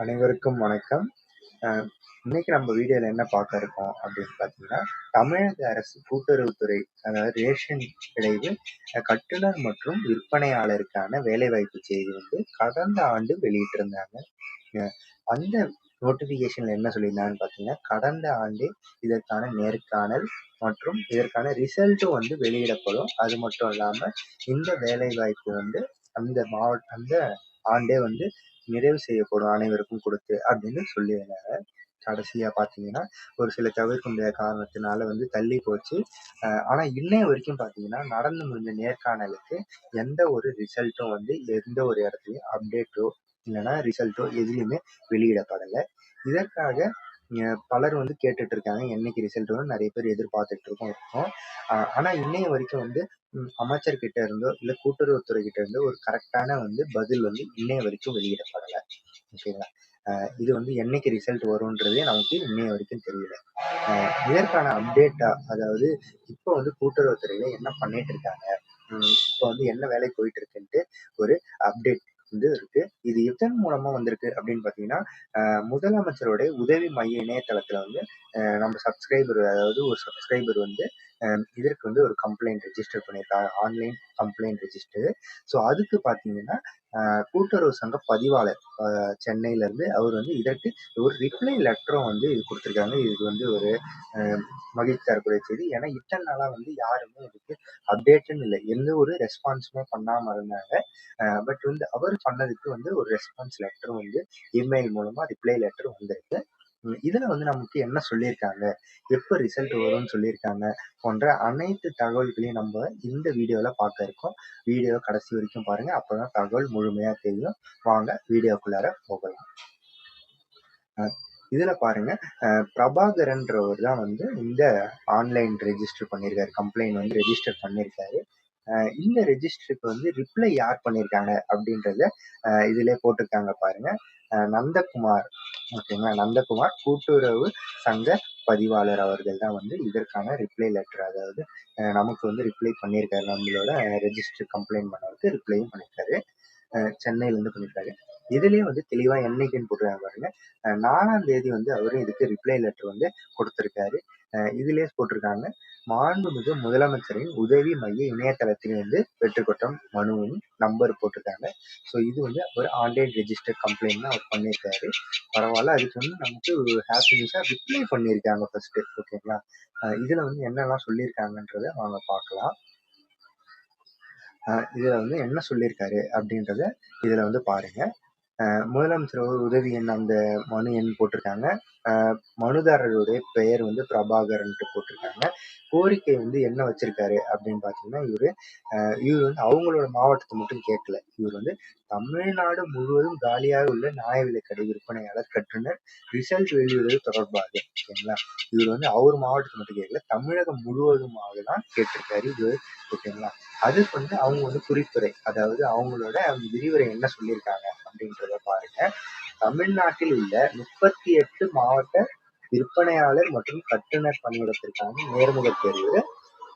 அனைவருக்கும் வணக்கம். இன்னைக்கு நம்ம வீடியோல என்ன பார்க்க இருக்கோம் அப்படின்னு பார்த்தீங்கன்னா, தமிழக அரசு கூட்டுறவுத்துறை அதாவது ரேஷன் கிடைவு அ கட்டுனர் மற்றும் விற்பனையாளருக்கான வேலைவாய்ப்பு செய்தி வந்து கடந்த ஆண்டு வெளியிட்டிருந்தாங்க. அந்த நோட்டிஃபிகேஷன்ல என்ன சொல்லியிருந்தாங்கன்னு பார்த்தீங்கன்னா, கடந்த ஆண்டே இதற்கான நேர்காணல் மற்றும் இதற்கான ரிசல்ட்டும் வந்து வெளியிடப்படும். அது மட்டும் இல்லாம இந்த வேலைவாய்ப்பு வந்து அந்த மாவட்ட அந்த ஆண்டே வந்து நிறைவு செய்யப்படும் அனைவருக்கும் கொடுத்து அப்படின்னு சொல்லியிருந்தாங்க. கடைசியா பார்த்தீங்கன்னா, ஒரு சில தவிர்க்க முடியாத காரணத்தினால வந்து தள்ளி போச்சு. ஆனா இன்னைய வரைக்கும் பார்த்தீங்கன்னா, நடந்து முடிஞ்ச நேர்காணலுக்கு எந்த ஒரு ரிசல்ட்டும் வந்து எந்த ஒரு இடத்துலயும் அப்டேட்டோ இல்லைன்னா ரிசல்ட்டோ எதுலையுமே வெளியிடப்படலை இதற்காக பலர் வந்து கேட்டுட்டு இருக்காங்க. என்னைக்கு ரிசல்ட் வரும் நிறைய பேர் எதிர்பார்த்துட்டு இருக்கோம் இருக்கோம். ஆனா இன்னைய வரைக்கும் வந்து அமைச்சர் கிட்ட இருந்தோ, இல்ல கூட்டுறவுத்துறை கிட்ட இருந்தோ ஒரு கரெக்டான வந்து பதில் வந்து இன்னைய வரைக்கும் வெளியிடப்படல. ஓகேங்களா? இது வந்து என்னைக்கு ரிசல்ட் வரும்ன்றதே நமக்கு இன்னைய வரைக்கும் தெரியல. இதற்கான அப்டேட்டா அதாவது இப்போ வந்து கூட்டுறவுத்துறையில என்ன பண்ணிட்டு இருக்காங்க? இப்போ வந்து என்ன வேலை போயிட்டு இருக்குன்ட்டு ஒரு அப்டேட் வந்து இருக்கு. இது எதன் மூலமா வந்திருக்கு அப்படின்னு பாத்தீங்கன்னா முதலமைச்சருடைய உதவி மைய இணையதளத்துல வந்து நம்ம சப்ஸ்கிரைபர் அதாவது ஒரு சப்ஸ்கிரைபர் வந்து இதற்கு வந்து ஒரு கம்ப்ளைண்ட் ரெஜிஸ்டர் பண்ணியிருக்காங்க. Online complaint register. ஸோ அதுக்கு பார்த்தீங்கன்னா, கூட்டுறவு சங்க பதிவாளர் சென்னையிலேருந்து சென்னையில இருந்து அவர் வந்து இதற்கு ஒரு ரிப்ளை லெட்டரும் வந்து இது கொடுத்துருக்காங்க இது வந்து ஒரு மகிழ்ச்சி தரக்கூடிய செய்தி. ஏன்னா இத்தனை நாளாக வந்து யாருமே இதுக்கு அப்டேட்ன்னு இல்லை எந்த ஒரு ரெஸ்பான்ஸுமே பண்ணாமல் இருந்தாங்க. பட் வந்து அவர் பண்ணதுக்கு வந்து ஒரு ரெஸ்பான்ஸ் லெட்டர் வந்து இமெயில் மூலமாக ரிப்ளை லெட்டர் வந்திருக்கு. இதுல வந்து நமக்கு என்ன சொல்லியிருக்காங்க? எப்ப ரிசல்ட் வரும்னு சொல்லியிருக்காங்க? போன்ற அனைத்து தகவல்களையும் நம்ம இந்த வீடியோல பார்க்க இருக்கோம். வீடியோ கடைசி வரைக்கும் பாருங்க. அப்பதான் தகவல் முழுமையா தெரியும். வாங்க வீடியோக்குள்ளார போகலாம். இதுல பாருங்க, பிரபாகரன்றவர் தான் வந்து இந்த ஆன்லைன் ரெஜிஸ்டர் பண்ணியிருக்காரு. கம்ப்ளைண்ட் வந்து ரெஜிஸ்டர் பண்ணியிருக்காரு. அ இந்த ரெஜிஸ்டருக்கு வந்து ரிப்ளை யார் பண்ணியிருக்காங்க அப்படின்றத இதிலே போட்டிருக்காங்க பாருங்க. நந்தகுமார் ஓகேங்களா? நந்தகுமார் கூட்டுறவு சங்க பதிவாளர் அவர்கள் தான் வந்து இதற்கான ரிப்ளை லெட்டர் அதாவது நமக்கு வந்து ரிப்ளை பண்ணியிருக்காரு. நம்மளோட ரெஜிஸ்டர் கம்ப்ளைண்ட் பண்ணவருக்கு ரிப்ளையும் பண்ணியிருக்காரு. அ பண்ணியிருக்காரு. இதுலயே வந்து தெளிவா என்னைக்குன்னு போட்டிருக்காங்க பாருங்க. நாலாம் தேதி வந்து அவரும் இதுக்கு ரிப்ளை லெட்டர் வந்து கொடுத்துருக்காரு இதுலேயே இதுலயே போட்டிருக்காங்க. மாண்புமிகு முதலமைச்சரின் உதவி மைய இணையதளத்திலிருந்து பெற்றுக்கொண்ட மனுவின் நம்பர் போட்டிருக்காங்க. ஸோ இது வந்து ஒரு ஆன்லைன் ரெஜிஸ்டர் கம்ப்ளைண்ட் தான் அவர் பண்ணியிருக்காரு. பரவாயில்ல அதுக்கு வந்து நமக்கு ஒரு ஹாப்பி நியூஸாக ரிப்ளை பண்ணியிருக்காங்க ஃபர்ஸ்ட்டு. ஓகேங்களா? இதில் இதுல வந்து என்னலாம் சொல்லியிருக்காங்கன்றத வாங்க பார்க்கலாம். இதில் இதுல வந்து என்ன சொல்லியிருக்காரு அப்படின்றத இதுல வந்து பாருங்க. முதலமைச்சர் உதவி எண் அந்த மனு எண் போட்டிருக்காங்க. மனுதாரருடைய பெயர் வந்து பிரபாகரன்ட்டு போட்டிருக்காங்க. கோரிக்கை வந்து என்ன வச்சிருக்காரு அப்படின்னு பார்த்தீங்கன்னா, இவர் இவர் வந்து அவங்களோட மாவட்டத்தை மட்டும் கேட்கல. இவர் வந்து தமிழ்நாடு முழுவதும் காலியாக உள்ள நியாய விலைக் கடை விற்பனையாளர் கட்டுனர் ரிசல்ட் வெளியிடுவது தொடர்பாக ஓகேங்களா? இவர் வந்து அவர் மாவட்டத்தை மட்டும் கேட்கல. தமிழகம் முழுவதுமாக தான் கேட்டிருக்காரு இது ஓகேங்களா? அதுக்கு வந்து அவங்க வந்து குறிப்புரை அதாவது அவங்களோட விரிவுரை என்ன சொல்லியிருக்காங்க அப்படின்றத பாருங்க. தமிழ்நாட்டில் உள்ள 38 மாவட்ட விற்பனையாளர் மற்றும் கட்டுனர் பணியிடத்திற்கான நேர்முகத் தேர்வு,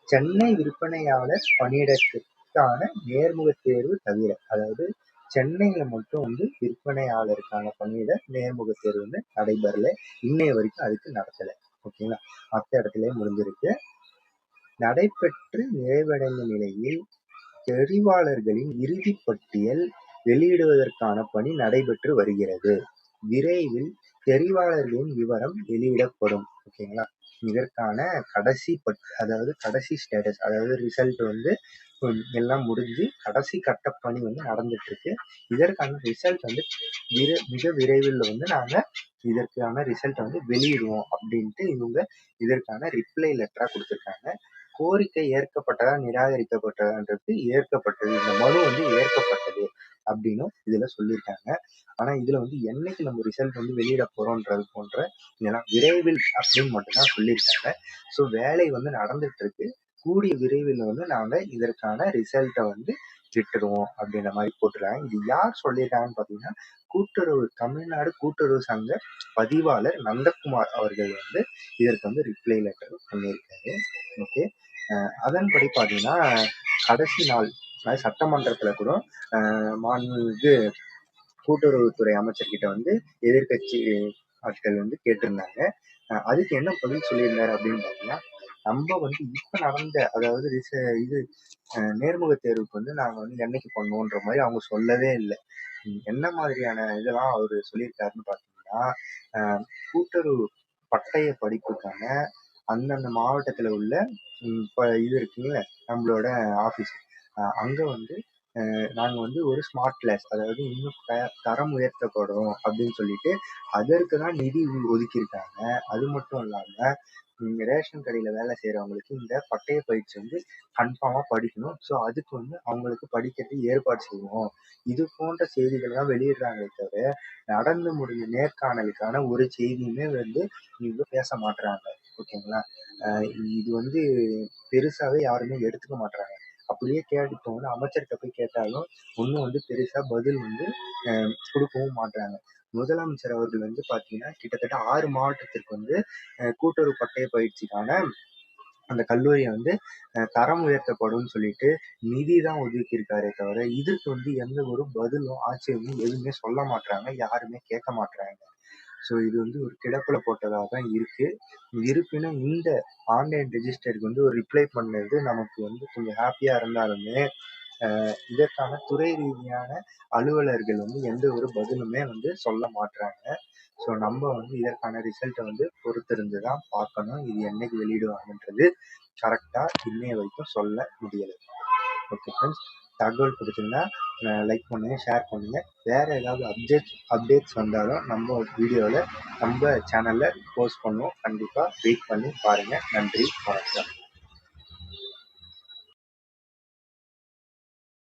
சென்னை விற்பனையாளர் பணியிடத்திற்கான நேர்முகத் தேர்வு தவிர அதாவது சென்னையில மட்டும் வந்து விற்பனையாளருக்கான பணியிட நேர்முக தேர்வு வந்து நடைபெறல. இன்னைய வரைக்கும் அதுக்கு நடத்தல. ஓகேங்களா? மத்த இடத்துலயே முடிஞ்சிருக்கு. நடைபெற்று நிறைவடைந்த நிலையில் தெரிவாளர்களின் இறுதி பட்டியல் வெளியிடுவதற்கான பணி நடைபெற்று வருகிறது. விரைவில் தெரிவாளர்களின் விவரம் வெளியிடப்படும். ஓகேங்களா? இதற்கான கடைசி பட் அதாவது கடைசி ஸ்டேட்டஸ் அதாவது ரிசல்ட் வந்து எல்லாம் முடிஞ்சு கடைசி கட்ட பணி வந்து நடந்துட்டு இருக்கு. இதற்கான ரிசல்ட் வந்து விர மிக விரைவில் வந்து நாங்கள் இதற்கான ரிசல்ட் வந்து வெளியிடுவோம் அப்படின்ட்டு இவங்க இதற்கான ரிப்ளை லெட்டராக கொடுத்துருக்காங்க கோரிக்கை ஏற்கப்பட்டதா, நிராகரிக்கப்பட்டதான்றது ஏற்கப்பட்டது. இந்த மனு வந்து ஏற்கப்பட்டது அப்படின்னும் இதுல சொல்லியிருக்காங்க. ஆனா இதுல வந்து என்னைக்கு நம்ம ரிசல்ட் வந்து வெளியிட போறோம்ன்றது போன்ற இதெல்லாம் விரைவில் அப்படின்னு மட்டும் தான் சொல்லியிருக்காங்க. ஸோ வேலை வந்து நடந்துட்டு இருக்கு. கூடிய விரைவில் வந்து நாங்க இதற்கான ரிசல்ட்டை வந்து விட்டுருவோம் அப்படின்ற மாதிரி போட்டிருக்காங்க. இது யார் சொல்லியிருக்காங்கன்னு பார்த்தீங்கன்னா, கூட்டுறவு தமிழ்நாடு கூட்டுறவு சங்க பதிவாளர் நந்தகுமார் அவர்கள் வந்து இதற்கு வந்து ரிப்ளை லெட்டர் பண்ணியிருக்காரு. ஓகே. அதன்படி பார்த்தீங்கன்னா, கடைசி நாள் அதாவது சட்டமன்றத்தில் கூட மாநில இது கூட்டுறவுத்துறை அமைச்சர்கிட்ட வந்து எதிர்க்கட்சி ஆட்கள் வந்து கேட்டிருந்தாங்க அதுக்கு என்ன பதில் சொல்லியிருந்தாரு அப்படின்னு பார்த்தீங்கன்னா நம்ம வந்து இப்ப நடந்த அதாவது ரிச- இது நேர்முக தேர்வுக்கு வந்து நாங்க வந்து என்னைக்கு பண்ணுவோன்ற மாதிரி அவங்க சொல்லவே இல்லை. என்ன மாதிரியான இதெல்லாம் அவரு சொல்லியிருக்காருன்னு பார்த்தீங்கன்னா கூட்டுறவு பட்டய படிப்புக்கான அந்தந்த மாவட்டத்துல உள்ள இப்ப இது இருக்குல்ல நம்மளோட ஆபீஸ் அங்க வந்து அஹ் நாங்க வந்து ஒரு ஸ்மார்ட் கிளாஸ் அதாவது இன்னும் தரம் உயர்த்தப்படும் அப்படின்னு சொல்லிட்டு அதற்கு தான் நிதி ஒதுக்கியிருக்காங்க. அது மட்டும் இல்லாம ம், ரேஷன் கடையில வேலை செய்யறவங்களுக்கு இந்த பட்டய பயிற்சி வந்து கன்ஃபார்மா படிக்கணும். ஸோ அதுக்கு வந்து அவங்களுக்கு படிக்கிறதுக்கு ஏற்பாடு செய்வோம் இது போன்ற செய்திகள் தான் வெளியிடுறாங்களே தவிர நடந்து முடிஞ்ச நேர்காணலுக்கான ஒரு செய்தியுமே வந்து இவங்க பேச மாட்றாங்க. ஓகேங்களா? இது வந்து பெருசாவே யாருமே எடுத்துக்க மாட்றாங்க. அப்படியே கேட்டு இப்போ வந்து அமைச்சர்கிட்ட போய் கேட்டாலும் ஒன்றும் வந்து பெருசா பதில் வந்து கொடுக்கவும் மாட்றாங்க. முதலமைச்சர் அவர்கள் வந்து பார்த்தீங்கன்னா கிட்டத்தட்ட ஆறு மாவட்டத்திற்கு வந்து கூட்டுறவு பட்டய பயிற்சிக்கான அந்த கல்லூரியை வந்து தரம் உயர்த்தப்படும்னு சொல்லிட்டு நிதி தான் ஒதுக்கியிருக்காரே தவிர இதுக்கு வந்து எந்த ஒரு பதிலும் ஆச்சரியமும் எதுவுமே சொல்ல மாட்றாங்க யாருமே கேட்க மாட்றாங்க. ஸோ இது வந்து ஒரு கிடப்புல போட்டதாக தான் இருக்கு. இருப்பினும் இந்த ஆன்லைன் ரெஜிஸ்டருக்கு வந்து ஒரு ரிப்ளை பண்ணது நமக்கு வந்து கொஞ்சம் ஹாப்பியா இருந்தாலுமே இதற்கான துறை ரீதியான அலுவலர்கள் வந்து எந்த ஒரு பதிலுமே வந்து சொல்ல மாட்றாங்க. ஸோ நம்ம வந்து இதற்கான ரிசல்ட்டை வந்து பொறுத்திருந்து தான் பார்க்கணும். இது என்னைக்கு வெளியிடுவாங்கன்றது கரெக்டாக இன்னைய வரைக்கும் சொல்ல முடியலை. ஓகே ஃப்ரெண்ட்ஸ் தகவல் பிடிச்சிருந்தா லைக் பண்ணுங்க ஷேர் பண்ணுங்க. வேற ஏதாவது அப்டேட்ஸ் அப்டேட்ஸ் வந்தாலும் நம்ம வீடியோவில் நம்ம சேனலில் போஸ்ட் பண்ணுவோம். கண்டிப்பாக வெயிட் பண்ணி பாருங்க. நன்றி வணக்கம்.